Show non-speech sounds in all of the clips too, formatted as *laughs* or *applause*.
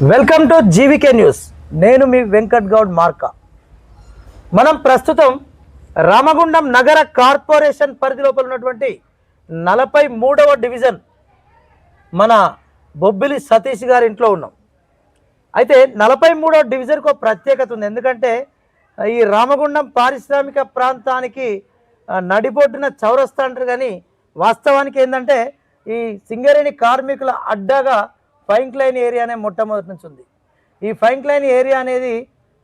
Welcome to జీవికే news. నేను మీ Venkat Goud markka. మనం ప్రస్తుతం రామగుండం నగర కార్పొరేషన్ పరిధి లోపల ఉన్నటువంటి నలభై మూడవ డివిజన్ మన బొబ్బిలి సతీష్ గారి ఇంట్లో ఉన్నాం. అయితే నలభై మూడవ డివిజన్కు ప్రత్యేకత ఉంది. ఎందుకంటే ఈ రామగుండం పారిశ్రామిక ప్రాంతానికి ఆ, నడిబొడ్డున చౌరస్తా అంటారు కానీ వాస్తవానికి ఏంటంటే ఈ సింగరేణి కార్మికుల అడ్డాగా ఫైన్క్లైన్ లైన్ ఏరియా అనే మొట్టమొదటి నుంచి ఉంది. ఈ ఫైన్క్లైన్ లైన్ ఏరియా అనేది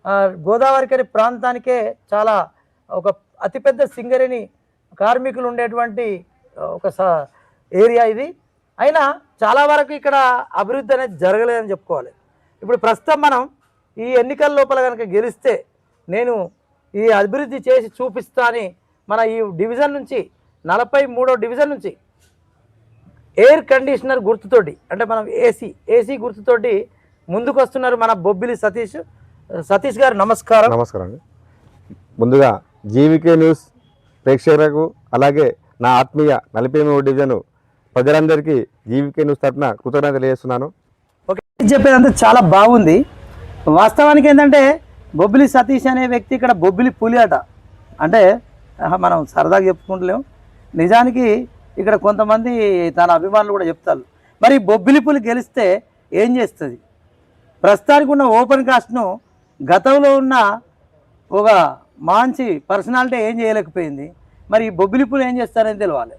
ఆ, గోదావరికని ప్రాంతానికే చాలా ఒక అతిపెద్ద సింగరేణి కార్మికులు ఉండేటువంటి ఒక స ఏరియా ఇది. అయినా చాలా వరకు ఇక్కడ అభివృద్ధి అనేది జరగలేదని చెప్పుకోవాలి. ఇప్పుడు ప్రస్తుతం మనం ఈ ఎన్నికల లోపల కనుక గెలిస్తే నేను ఈ అభివృద్ధి చేసి చూపిస్తా అని మన ఈ డివిజన్ నుంచి నలభై మూడో డివిజన్ నుంచి ఎయిర్ కండిషనర్ గుర్తుతోటి అంటే మనం ఏసీ ఏసీ గుర్తుతోటి ముందుకు వస్తున్నారు మన బొబ్బిలి సతీష్. సతీష్ గారు నమస్కారం. నమస్కారం అండి. ముందుగా జీవికే న్యూస్ ప్రేక్షకులకు అలాగే నా ఆత్మీయ నలభై మూడు డివిజన్ ప్రజలందరికీ జీవికే న్యూస్ తరఫున కృతజ్ఞత తెలియజేస్తున్నాను. ఓకే చెప్పేదంతా చాలా బాగుంది. వాస్తవానికి ఏంటంటే బొబ్బిలి సతీష్ అనే వ్యక్తి ఇక్కడ బొబ్బిలి పులి అట. మనం సరదాగా చెప్పుకుంటలేం నిజానికి ఇక్కడ కొంతమంది తన అభిమానులు కూడా చెప్తారు. మరి బొబ్బిలిపులు గెలిస్తే ఏం చేస్తుంది? ప్రస్తుతానికి ఉన్న ఓపెన్ కాస్ట్ను గతంలో ఉన్న ఒక మంచి పర్సనాలిటీ ఏం చేయలేకపోయింది. మరి ఈ ఏం చేస్తారని తెలియాలి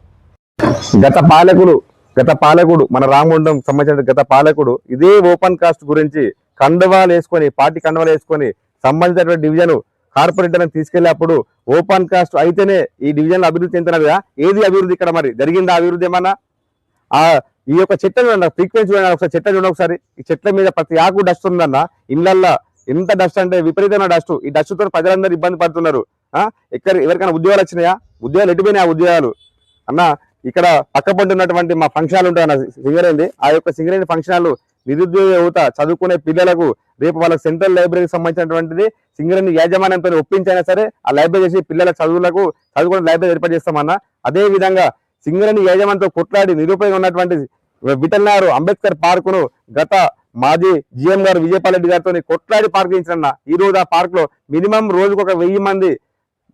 గత పాలకుడు గత పాలకుడు మన రామగుండం సంబంధించిన గత పాలకుడు ఇదే ఓపెన్ కాస్ట్ గురించి కండవాలు వేసుకొని పార్టీ కండవాలు వేసుకొని సంబంధించినటువంటి డివిజన్ కార్పొరేటర్ తీసుకెళ్ళినప్పుడు ఓపెన్ కాస్ట్ అయితేనే ఈ డివిజన్ అభివృద్ధి చెందినదిగా ఏది అభివృద్ధి ఇక్కడ మరి? జరిగిందా అభివృద్ధి ఏమన్నా? ఆ ఈ యొక్క చెట్ల చూడండి ఫ్రీక్వెన్సీ చూడండి ఒకసారి చెట్ల చూడండి ఒకసారి. ఈ చెట్ల మీద ప్రతి ఆకు డస్ట్ ఉందన్న ఇళ్ళల్లో ఎంత డస్ట్ అంటే విపరీతమైన డస్ట్. ఈ డస్ట్తో ప్రజలందరూ ఇబ్బంది పడుతున్నారు. ఎక్కడ ఎవరికైనా ఉద్యోగాలు వచ్చినాయా? ఉద్యోగాలు ఎటుపోయినాయి ఆ ఉద్యోగాలు? అన్న ఇక్కడ పక్క ఉన్నటువంటి మా ఫంక్షన్ హాల్ ఉంటాయి అన్న సింగరేంది ఆ యొక్క సింగరేణి ఫంక్షన్ హాల్ నిరుద్యోగ యువత చదువుకునే పిల్లలకు రేపు వాళ్ళకి సెంట్రల్ లైబ్రరీకి సంబంధించినటువంటిది సింగరేణి యాజమాన్యంతో ఒప్పించైనా సరే ఆ లైబ్రరీ చేసి పిల్లల చదువులకు చదువుకునే లైబ్రరీ ఏర్పాటు చేస్తామన్న. అదే విధంగా సింగరేణి యాజమాన్యంతో కొట్లాడి నిరుపయోగం ఉన్నటువంటి విఠలనారు అంబేద్కర్ పార్కును గత మాజీ జిఎం గారు విజయపాల్ రెడ్డి గారితో కొట్లాడి పార్క్ చేయించిన ఈ రోజు ఆ పార్క్లో మినిమం రోజుకు ఒక వెయ్యి మంది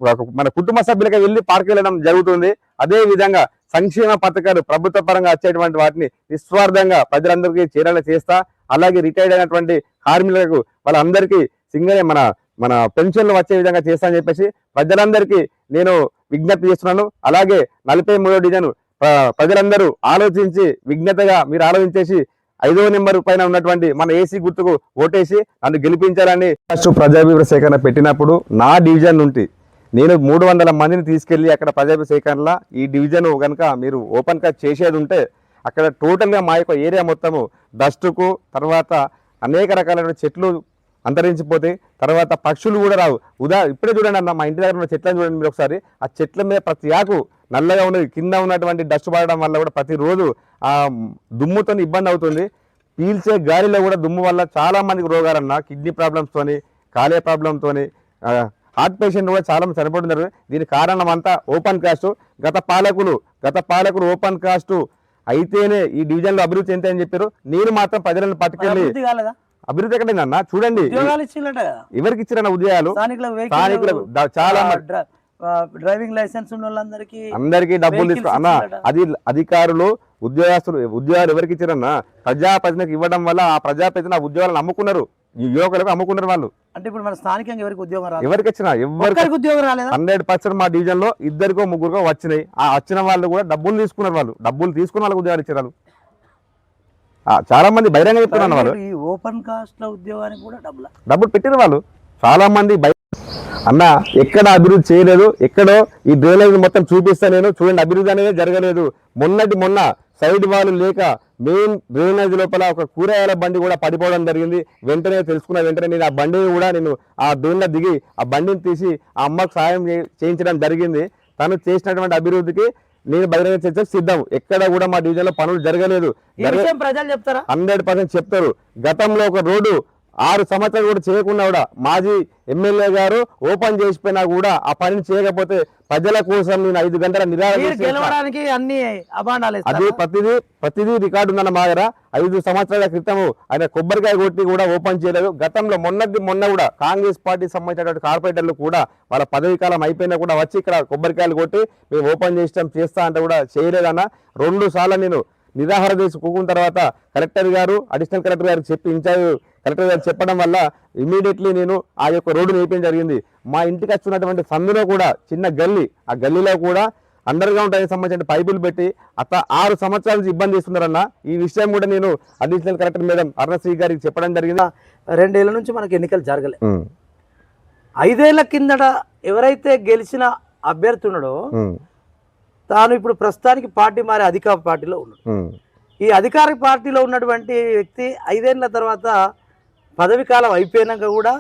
ఒక మన కుటుంబ సభ్యులకి వెళ్ళి పార్క్ వెళ్ళడం జరుగుతుంది. అదే విధంగా సంక్షేమ పథకాలు ప్రభుత్వ పరంగా వచ్చేటువంటి వాటిని నిస్వార్థంగా ప్రజలందరికీ చేరేలా చేస్తా అలాగే రిటైర్డ్ అయినటువంటి కార్మికులకు వాళ్ళందరికీ సింగరే మన మన పెన్షన్లు వచ్చే విధంగా చేస్తా అని చెప్పేసి ప్రజలందరికీ నేను విజ్ఞప్తి చేస్తున్నాను. అలాగే నలభై మూడో డిజైన్ ప్రజలందరూ ఆలోచించి విజ్ఞతగా మీరు ఆలోచించేసి ఐదో నెంబర్ పైన ఉన్నటువంటి మన ఏసీ గుర్తుకు ఓటేసి నన్ను గెలిపించాలని ఫస్ట్ ప్రజాభిప్రాయ సేకరణ పెట్టినప్పుడు నా డివిజన్ నుండి నేను మూడు వందల మందిని తీసుకెళ్ళి అక్కడ ప్రజాభిప్రాయ సేకరణలో ఈ డివిజన్ కనుక మీరు ఓపెన్గా చేసేది ఉంటే అక్కడ టోటల్గా మా యొక్క ఏరియా మొత్తము డస్ట్కు తర్వాత అనేక రకాలైన చెట్లు అంతరించిపోతాయి తర్వాత పక్షులు కూడా రావు. ఉదా ఇప్పుడే చూడండి అన్న మా ఇంటి దగ్గర ఉన్న చెట్లను చూడండి మీరు ఒకసారి. ఆ చెట్ల మీద ప్రతి ఆకు నల్లగా ఉన్నది. కింద ఉన్నటువంటి డస్ట్ పడడం వల్ల కూడా ప్రతిరోజు ఆ దుమ్ముతో ఇబ్బంది అవుతుంది. పీల్చే గాలిలో కూడా దుమ్ము వల్ల చాలా మందికి రోగాలన్న కిడ్నీ ప్రాబ్లమ్స్తోని కాలే ప్రాబ్లంతోని హార్ట్ పేషెంట్ కూడా చాలా మంది చనిపోతున్నారు దీని కారణం అంతా ఓపెన్ కాస్ట్. గత పాలకులు గత పాలకులు ఓపెన్ కాస్ట్. అయితేనే ఈ డివిజన్లో అభివృద్ధి చెందుతాయని చెప్పారు. నేను మాత్రం ప్రజలను పట్టుకెళ్ళి అభివృద్ధి ఎక్కడైందన్న చూడండి. ఎవరికి ఇచ్చిన ఉద్యోగాలు? స్థానికులకు చాలా డ్రైవింగ్ లైసెన్స్ వాళ్ళందరికీ అందరికీ డబ్బులు తీసుకో అన్న. అది అధికారులు ఉద్యోగస్తులు ఉద్యోగాలు ఎవరికి ఇచ్చారన్న? ప్రజాప్రతినిధికి ఇవ్వడం వల్ల ఆ ప్రజాప్రతినిధి ఆ ఉద్యోగాలను అమ్ముకున్నారు ఈ యువకులకు అమ్ముకున్నారు వాళ్ళు. అంటే ఇప్పుడు మన స్థానికంగా ఎవరికి ఉద్యోగం రాలేదు? ఎవరికి ఇచ్చినా ఎవరికి ఉద్యోగం రాలేదా? హండ్రెడ్ పర్సెంట్ మా డివిజన్లో ఇద్దరికో ముగ్గురుకో వచ్చినాయి. ఆ వచ్చిన వాళ్ళు కూడా డబ్బులు తీసుకున్నారు వాళ్ళు. డబ్బులు తీసుకున్న వాళ్ళకి ఉద్యోగాలు ఇచ్చారు చాలా మంది బహిరంగ చెప్తున్నాను వాళ్ళు. ఈ ఓపెన్ కాస్ట్లో ఉద్యోగానికి కూడా డబ్బుల? డబ్బులు పెట్టిన వాళ్ళు. చాలా మంది అన్న ఎక్కడ అభివృద్ధి చేయలేదు. ఎక్కడో ఈ డ్రైనేజ్ మొత్తం చూపిస్తా నేను. చూడండి అభివృద్ధి అనేది జరగలేదు. మొన్నటి మొన్న సైడ్ వాళ్ళు లేక మెయిన్ డ్రైనేజ్ లోపల ఒక కూరగాయల బండి కూడా పడిపోవడం జరిగింది. వెంటనే తెలుసుకున్న వెంటనే నేను ఆ బండిని కూడా నేను ఆ డ్రైన్లో దిగి ఆ బండిని తీసి ఆ అమ్మకు సాయం చేయించడం జరిగింది. తను చేసినటువంటి అభివృద్ధికి నేను బహిరంగ చర్చ సిద్ధం. ఎక్కడ కూడా మా డివిజన్లో పనులు జరగలేదు. హండ్రెడ్ పర్సెంట్ చెప్తారు. గతంలో ఒక రోడ్డు ఆరు సంవత్సరాలు కూడా చేయకుండా కూడా మాజీ ఎమ్మెల్యే గారు ఓపెన్ చేసిపోయినా కూడా ఆ పనిని చేయకపోతే ప్రజల కోసం నేను ఐదు గంటల. గెలవడానికి అన్ని అభాండాలు అది ప్రతిదీ ప్రతిదీ రికార్డు ఉందన్న మా దగ్గర. ఐదు సంవత్సరాల క్రితము ఆయన కొబ్బరికాయ కొట్టి కూడా ఓపెన్ చేయలేదు. గతంలో మొన్నటి మొన్న కూడా కాంగ్రెస్ పార్టీ సంబంధించినటువంటి కార్పొరేటర్లు కూడా వాళ్ళ పదవి కాలం అయిపోయినా కూడా వచ్చి ఇక్కడ కొబ్బరికాయలు కొట్టి మేము ఓపెన్ చేస్తాం చేస్తా అంటే కూడా చేయలేదన్న. రెండు సార్లు నేను నిరాహార దీక్ష కూకున్న తర్వాత కలెక్టర్ గారు అడిషనల్ కలెక్టర్ గారికి చెప్పి ఇన్ఛార్జ్ కలెక్టర్ గారు చెప్పడం వల్ల ఇమీడియట్లీ నేను ఆ యొక్క రోడ్డు వేయడం జరిగింది. మా ఇంటికి వచ్చినటువంటి సందులో కూడా చిన్న గల్లీ ఆ గల్లీలో కూడా అండర్ గ్రౌండ్ డ్రైన్ సంబంధించిన పైపులు పెట్టి అత ఆరు సంవత్సరాల నుంచి ఇబ్బంది ఇస్తున్నారన్న ఈ విషయం కూడా నేను అడిషనల్ కలెక్టర్ మేడం అరుణశ్రీ గారికి చెప్పడం జరిగింది. రెండేళ్ళ నుంచి మనకి ఎన్నికలు జరగలే. ఐదేళ్ళ కిందట ఎవరైతే గెలిచిన అభ్యర్థి ఉన్నాడో తాను ఇప్పుడు ప్రస్తుతానికి పార్టీ మారి అధికార పార్టీలో ఉన్నాడు. ఈ అధికార పార్టీలో ఉన్నటువంటి వ్యక్తి ఐదేళ్ళ తర్వాత పదవి కాలం అయిపోయినాక కూడా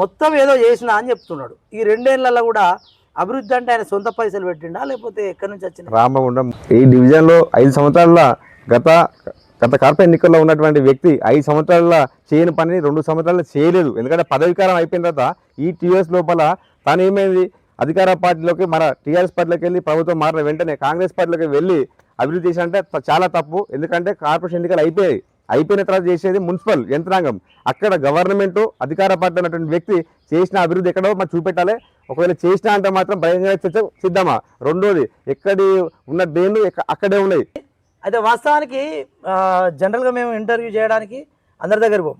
మొత్తం ఏదో చేసినా అని చెప్తున్నాడు. ఈ రెండేళ్ళలో కూడా అభివృద్ధి అంటే ఆయన సొంత పైసలు పెట్టిండా? లేకపోతే ఎక్కడి నుంచి వచ్చిన రామగుండం. ఈ డివిజన్లో ఐదు సంవత్సరాల గత గత కార్పొరేట్ ఎన్నికల్లో ఉన్నటువంటి వ్యక్తి ఐదు సంవత్సరాల చేయని పనిని రెండు సంవత్సరాలు చేయలేదు. ఎందుకంటే పదవికాలం అయిపోయిన తర్వాత ఈ టీఆర్ఎస్ లోపల తాను ఏమైంది? అధికార పార్టీలోకి మన టీఆర్ఎస్ పార్టీలోకి వెళ్ళి ప్రభుత్వం మారిన వెంటనే కాంగ్రెస్ పార్టీలోకి వెళ్ళి అభివృద్ధి చేశారంటే చాలా తప్పు. ఎందుకంటే కార్పొరేషన్ ఎన్నికలు అయిపోయాయి. అయిపోయిన తర్వాత చేసేది మున్సిపల్ యంత్రాంగం. అక్కడ గవర్నమెంట్ అధికార పార్టీ అన్నటువంటి వ్యక్తి చేసిన అభివృద్ధి ఎక్కడో మనం చూపెట్టాలి. ఒకవేళ చేసినా అంటే మాత్రం భయంగా చర్చ సిద్ధమా? రెండోది ఎక్కడి ఉన్న దేన్ని అక్కడే ఉన్నాయి. అయితే వాస్తవానికి జనరల్గా మేము ఇంటర్వ్యూ చేయడానికి అందరి దగ్గర పోం.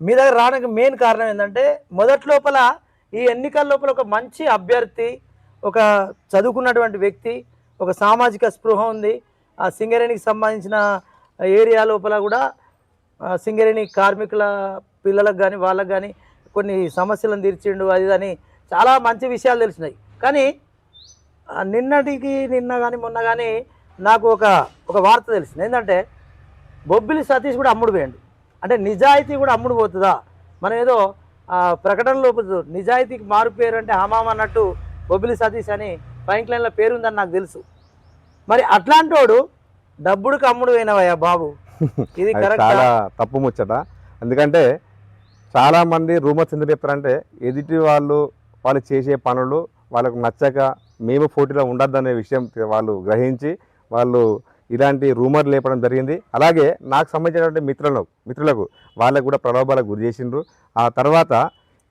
మీ దగ్గర రావడానికి మెయిన్ కారణం ఏంటంటే మొదటి లోపల ఈ ఎన్నికల లోపల ఒక మంచి అభ్యర్థి ఒక చదువుకున్నటువంటి వ్యక్తి ఒక సామాజిక స్పృహ ఉంది. ఆ సింగరేణికి సంబంధించిన ఏరియా లోపల కూడా సింగరేణి కార్మికుల పిల్లలకు కానీ వాళ్ళకు కానీ కొన్ని సమస్యలను తీర్చిండు అది అని చాలా మంచి విషయాలు తెలిసినాయి. కానీ నిన్నటికి నిన్న కానీ మొన్న కానీ నాకు ఒక ఒక వార్త తెలిసింది. ఏంటంటే బొబ్బిలి సతీష్ కూడా అమ్ముడు పోయండి. అంటే నిజాయితీ కూడా అమ్ముడు పోతుందా? మనం ఏదో ప్రకటన ప్రకటనలో నిజాయితీకి మారు పేరు అంటే హమాం అన్నట్టు బొబ్బిలి సతీష్ అని పైంక్ లైన్లో పేరు ఉందని నాకు తెలుసు. మరి అట్లాంటి వాడు డబ్బుడికి అమ్ముడు పోయినవయ్యా బాబు. *laughs* ఇది చాలా తప్పు ముచ్చట. ఎందుకంటే చాలా మంది రూమర్స్ ఎందుకు చెప్తారంటే ఎదుటి వాళ్ళు వాళ్ళు చేసే పనులు వాళ్ళకు నచ్చక మేము పోటీలో ఉండొద్దనే విషయం వాళ్ళు గ్రహించి వాళ్ళు ఇలాంటి రూమర్ లేపడం జరిగింది. అలాగే నాకు సంబంధించినటువంటి మిత్రులకు మిత్రులకు వాళ్ళకు కూడా ప్రలోభాలకు గురి చేసిండ్రు. ఆ తర్వాత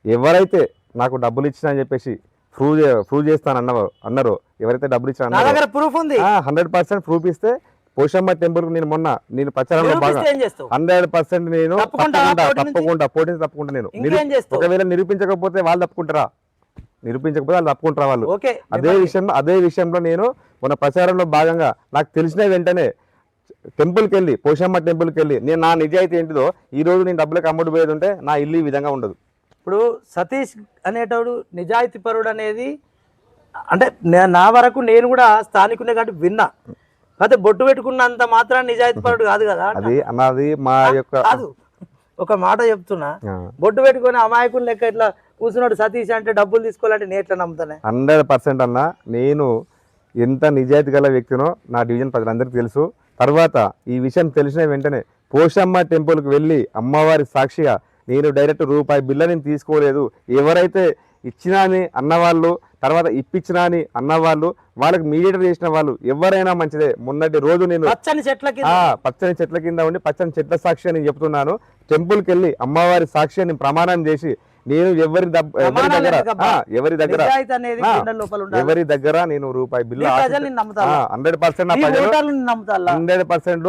ఎవరైతే నాకు డబ్బులు ఇచ్చినా అని చెప్పేసి ప్రూవ్ ప్రూవ్ చేస్తాను అన్నవారు అన్నారో ఎవరైతే డబ్బులు ఇచ్చినా ప్రూఫ్ ఉంది. హండ్రెడ్ పర్సెంట్ ప్రూఫ్ ఇస్తే పోషమ్మ టెంపుల్ నేను మొన్న నేను ప్రచారంలో బాగా హండ్రెడ్ పర్సెంట్ నేను తప్పకుండా పోటీ? తప్పకుండా నేను. ఒకవేళ నిరూపించకపోతే వాళ్ళు తప్పుకుంటారా? నిరూపించకపోతే వాళ్ళు తప్పుకుంటారా వాళ్ళు? అదే విషయంలో అదే విషయంలో నేను మన ప్రచారంలో భాగంగా నాకు తెలిసిన వెంటనే టెంపుల్కి వెళ్ళి పోషమ్మ టెంపుల్కి వెళ్ళి నేను నా నిజాయితీ ఏంటిదో ఈ రోజు నేను డబ్బులకు అమ్ముడు పోయేది ఉంటే నా ఇల్లు ఈ విధంగా ఉండదు. ఇప్పుడు సతీష్ అనేటోడు నిజాయితీ పరుడు అనేది అంటే నే- నా వరకు నేను కూడా స్థానికునే కాబట్టి విన్నా. అయితే బొట్టు పెట్టుకున్నంత మాత్రం నిజాయితీ పరుడు కాదు కదా. అది అన్నది మా యొక్క కాదు. ఒక మాట చెప్తున్నా. బొట్టు పెట్టుకొని అమాయకుని లెక్క ఇట్లా కూర్చున్నాడు సతీష్ అంటే డబ్బులు తీసుకోవాలంటే నేను ఎట్లా నమ్ముతానే? హండ్రెడ్ పర్సెంట్ అన్న నేను ఎంత నిజాయితీ గల వ్యక్తినో నా డివిజన్ ప్రజలందరికీ తెలుసు. తర్వాత ఈ విషయం తెలిసిన వెంటనే పోషమ్మ టెంపుల్కి వెళ్ళి అమ్మవారి సాక్షిగా నేను డైరెక్ట్ రూపాయి బిల్ల నేను తీసుకోలేదు. ఎవరైతే ఇచ్చినా అని అన్నవాళ్ళు తర్వాత ఇప్పించినా అని అన్నవాళ్ళు వాళ్ళకి మీడియేటర్ చేసిన వాళ్ళు ఎవరైనా మంచిదే. మొన్నటి రోజు నేను పచ్చని చెట్ల పచ్చని చెట్ల కింద ఉండి పచ్చని చెట్ల సాక్షి అని చెప్తున్నాను. టెంపుల్కి వెళ్ళి అమ్మవారి సాక్షి అని ప్రమాణం చేసి నేను ఎవరి ఎవరి దగ్గర ఎవరి దగ్గర ఎవరి దగ్గర నేను రూపాయి bill? Hundred percent hundred percent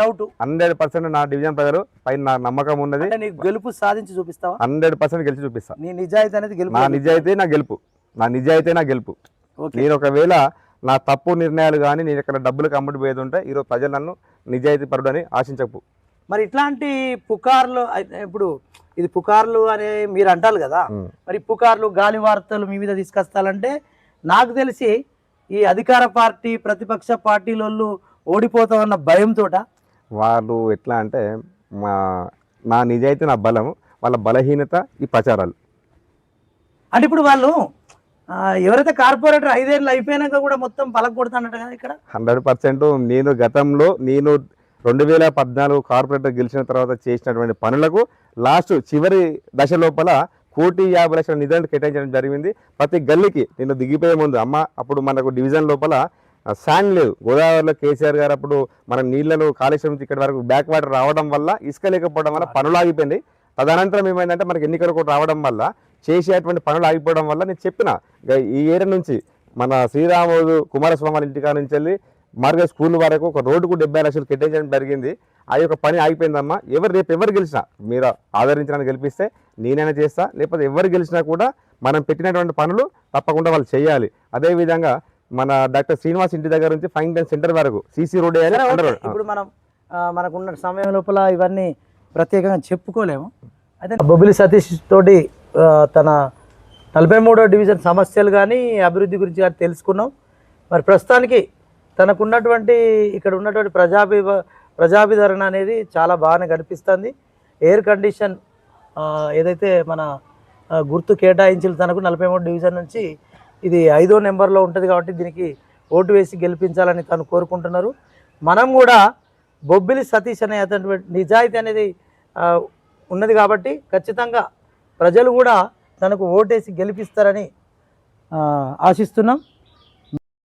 doubt hundred percent నా డివిజన్ ప్రజలు. పైన నా నమ్మకం ఉన్నది. గెలుపు సాధించి చూపిస్తావా? హండ్రెడ్ పర్సెంట్ గెలిచి చూపిస్తా. నీ నిజాయితీ అనేది గెలుపు నా నిజాయితీ నా గెలుపు. నా నిజాయితీ నా గెలుపు. నేను ఒకవేళ నా తప్పు నిర్ణయాలు కానీ నేను ఇక్కడ డబ్బులకు అమ్ముడు పోయేది ఉంటే ఈరోజు ప్రజలు నన్ను నిజాయితీ పరుడు అని ఆశించకు. మరి ఇట్లాంటి పుకార్లు అయితే ఇప్పుడు ఇది పుకార్లు అని మీరు అంటారు కదా. మరి పుకార్లు గాలి వార్తలు మీ మీద తీసుకొస్తాలంటే నాకు తెలిసి ఈ అధికార పార్టీ ప్రతిపక్ష పార్టీలోళ్ళు ఓడిపోతామన్న భయంతో వాళ్ళు ఎట్లా అంటే మా నా నిజాయితీ నా బలం వాళ్ళ బలహీనత ఈ ప్రచారాలు. అంటే ఇప్పుడు వాళ్ళు ఎవరైతే కార్పొరేటర్ ఐదేళ్ళు అయిపోయినాక కూడా మొత్తం పలక కదా ఇక్కడ? Hundred percent. నేను గతంలో నేను రెండు వేల పద్నాలుగు కార్పొరేటర్ గెలిచిన తర్వాత చేసినటువంటి పనులకు లాస్ట్ చివరి దశ లోపల కోటి యాభై లక్షల నిధులను కేటాయించడం జరిగింది. ప్రతి గల్లీకి నేను దిగిపోయే ముందు అమ్మ అప్పుడు మనకు డివిజన్ లోపల శాండ్ లేదు గోదావరిలో కేసీఆర్ గారు అప్పుడు మన నీళ్ళను కాళేశ్వరం నుంచి ఇక్కడి వరకు బ్యాక్ వాటర్ రావడం వల్ల ఇసుక లేకపోవడం వల్ల పనులు ఆగిపోయింది తదనంతరం ఏమైందంటే మనకి ఎన్నికలు కూడా రావడం వల్ల చేసేటువంటి పనులు ఆగిపోవడం వల్ల నేను చెప్పిన ఈ ఏరియా నుంచి మన శ్రీరాముడు కుమారస్వామి వాళ్ళ ఇంటికాడ నుంచి వెళ్ళి మార్గ స్కూల్ వరకు ఒక రోడ్డుకు డెబ్బై లక్షలు కేటాయించడం జరిగింది. ఆ యొక్క పని ఆగిపోయిందమ్మా. ఎవరు రేపు ఎవరు గెలిచినా మీరు ఆదరించడానికి గెలిపిస్తే నేనైనా చేస్తా లేకపోతే ఎవరు గెలిచినా కూడా మనం పెట్టినటువంటి పనులు తప్పకుండా వాళ్ళు చేయాలి. అదేవిధంగా మన డాక్టర్ శ్రీనివాస్ ఇంటి దగ్గర నుంచి ఫైన్ టెన్ సెంటర్ వరకు సీసీ రోడ్. ఇప్పుడు మనం మనకున్న సమయం లోపల ఇవన్నీ ప్రత్యేకంగా చెప్పుకోలేము. అయితే బొబ్బిలి సతీష్ తోటి తన నలభై మూడో డివిజన్ సమస్యలు కానీ అభివృద్ధి గురించి కానీ తెలుసుకున్నాం. మరి ప్రస్తుతానికి తనకున్నటువంటి ఇక్కడ ఉన్నటువంటి ప్రజాభి ప్రజాభిధరణ అనేది చాలా బాగానే కనిపిస్తుంది. ఎయిర్ కండిషన్ ఏదైతే మన గుర్తు కేటాయించిన తనకు నలభై మూడు డివిజన్ నుంచి ఇది ఐదో నెంబర్లో ఉంటుంది కాబట్టి దీనికి ఓటు వేసి గెలిపించాలని తను కోరుకుంటున్నారు. మనం కూడా బొబ్బిలి సతీష్ అనే అతని నిజాయితీ అనేది ఉన్నది కాబట్టి ఖచ్చితంగా ప్రజలు కూడా తనకు ఓటేసి గెలిపిస్తారని ఆశిస్తున్నాం.